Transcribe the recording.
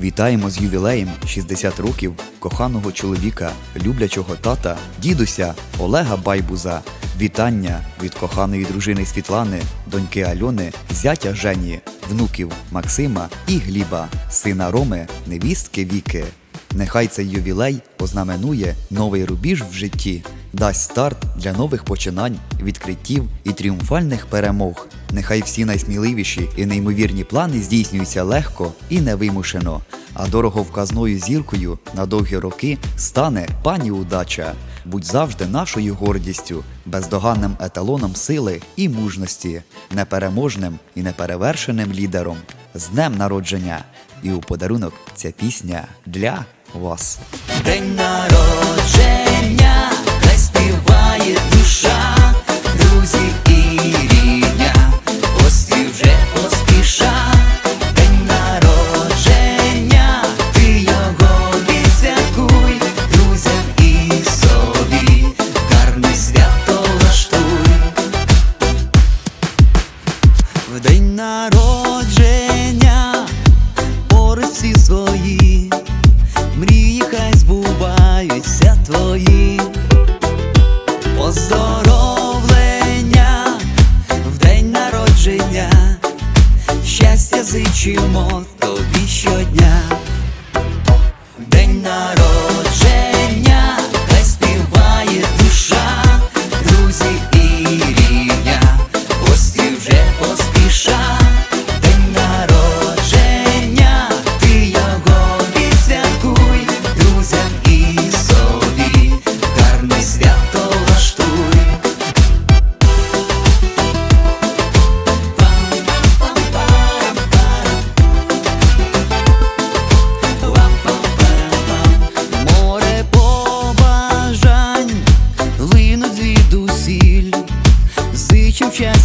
Вітаємо з ювілеєм 60 років коханого чоловіка, люблячого тата, дідуся Олега Байбуза. Вітання від коханої дружини Світлани, доньки Альони, зятя Жені, внуків Максима і Гліба, сина Роми, невістки Віки. Нехай цей ювілей ознаменує новий рубіж в житті, дасть старт для нових починань, відкриттів і тріумфальних перемог. Нехай всі найсміливіші і неймовірні плани здійснюються легко і невимушено, а дороговказною зіркою на довгі роки стане пані удача. Будь завжди нашою гордістю, бездоганним еталоном сили і мужності, непереможним і неперевершеним лідером. З днем народження! І у подарунок ця пісня для вас. День народження Народження пори всі свої, мрії хай збуваються твої, поздоровлення в день народження, щастя зичимо тобі щодня, день народження.